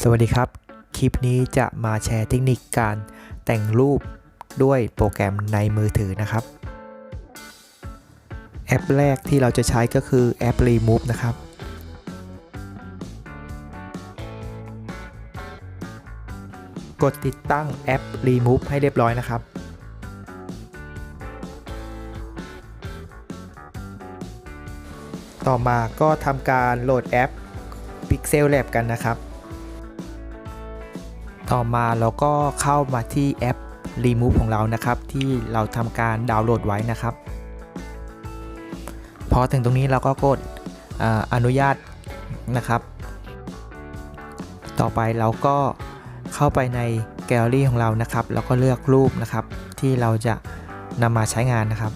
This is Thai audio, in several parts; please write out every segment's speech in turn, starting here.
สวัสดีครับ คลิปนี้จะมาแชร์เทคนิคการแต่งรูปด้วยโปรแกรมในมือถือนะครับ แอปแรกที่เราจะใช้ก็คือแอป Remove นะครับ กดติดตั้งแอป Remove ให้เรียบร้อยนะครับต่อมาก็ทำการโหลดแอป Pixel Lab กันนะครับ ต่อมาเราก็เข้ามาที่แอป Remove ของเรานะครับ ที่เราทำการดาวน์โหลดไว้นะครับ พอถึงตรงนี้เราก็กดออนุญาตนะครับ ต่อไปเราก็เข้าไปในแกลเลอรี่ของเรานะครับ แล้วก็เลือกรูปนะครับ ที่เราจะนำมาใช้งานนะครับ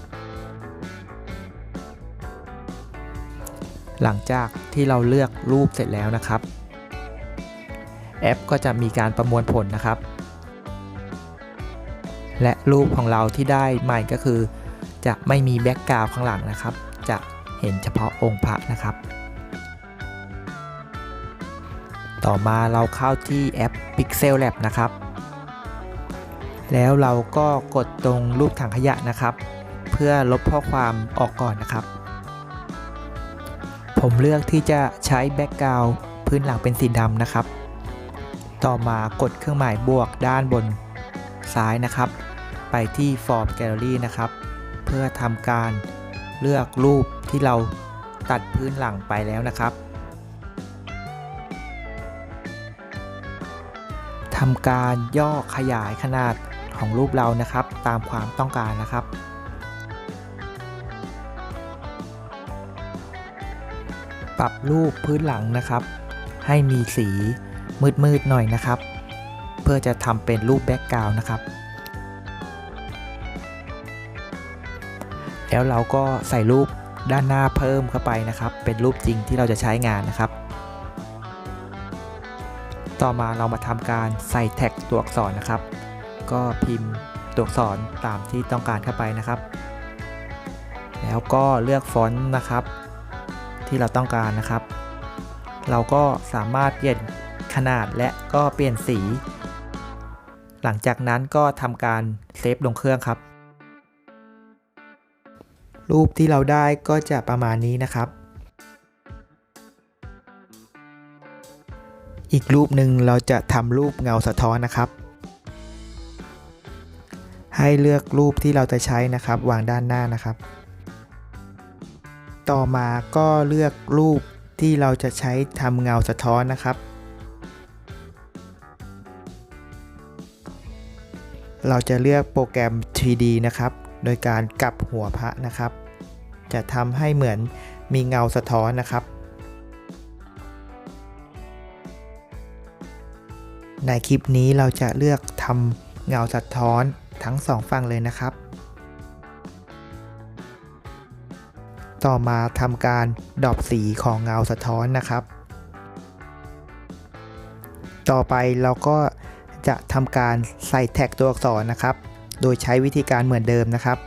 หลังจากที่เราเลือกรูปเสร็จแล้วนะครับ แอปก็จะมีการประมวลผลนะครับ และรูปของเราที่ได้ใหม่ก็คือ จะไม่มีแบ็กกราวด์ข้างหลังนะครับ จะเห็นเฉพาะองค์พระนะครับ ต่อมาเราเข้าที่แอป Pixel Lab นะครับ แล้วเราก็กดตรงรูปถังขยะนะครับ เพื่อลบข้อความออกก่อนนะครับ ผมเลือกที่จะใช้แบ็กกราวด์พื้นหลังเป็นสีดำนะครับ ต่อมากดเครื่องหมายบวกด้านบนซ้ายนะครับ ไปที่ Form Gallery นะครับ เพื่อทำการเลือกรูปที่เราตัดพื้นหลังไปแล้วนะครับทำการย่อขยายขนาดของรูปเรานะครับ ตามความต้องการนะครับ ปรับรูปพื้นหลังนะครับ ให้มีสี มืดๆหน่อยนะครับ เพื่อจะทำเป็นรูปแบ็กกราวน์นะครับ แล้วเราก็ใส่รูปด้านหน้าเพิ่มเข้าไปนะครับ เป็นรูปจริงที่เราจะใช้งานนะครับ ต่อมาเรามาทำการใส่แท็กตัวอักษรนะครับ ก็พิมพ์ตัวอักษรตามที่ต้องการเข้าไปนะครับ แล้วก็เลือกฟอนต์นะครับ ที่เราต้องการนะครับ เราก็สามารถเปลี่ยน ขนาดและก็เปลี่ยนสี หลังจากนั้นก็ทำการเซฟลงเครื่องครับ รูปที่เราได้ก็จะประมาณนี้นะครับ อีกรูปหนึ่งเราจะทำรูปเงาสะท้อนนะครับ ให้เลือกรูปที่เราจะใช้นะครับ วางด้านหน้านะครับ ต่อมาก็เลือกรูปที่เราจะใช้ทำเงาสะท้อนนะครับ เราจะเลือกโปรแกรม 3D นะครับ โดยการกลับหัวพระนะครับ จะทำให้เหมือนมีเงาสะท้อนนะครับ ในคลิปนี้เราจะเลือกทำเงาสะท้อนทั้งสองฝั่งเลยนะครับ ต่อมาทำการดรอปสีของเงาสะท้อนนะครับ ต่อไปเราก็ จะทำการใส่แท็กตัวอักษรนะครับ โดยใช้วิธีการเหมือนเดิมนะครับ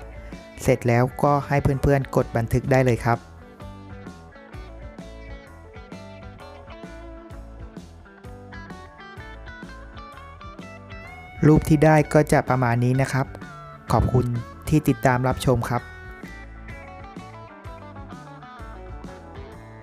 เสร็จแล้วก็ให้เพื่อนๆ กดบันทึกได้เลยครับรูปที่ได้ก็จะประมาณนี้นะครับ ขอบคุณที่ติดตามรับชมครับ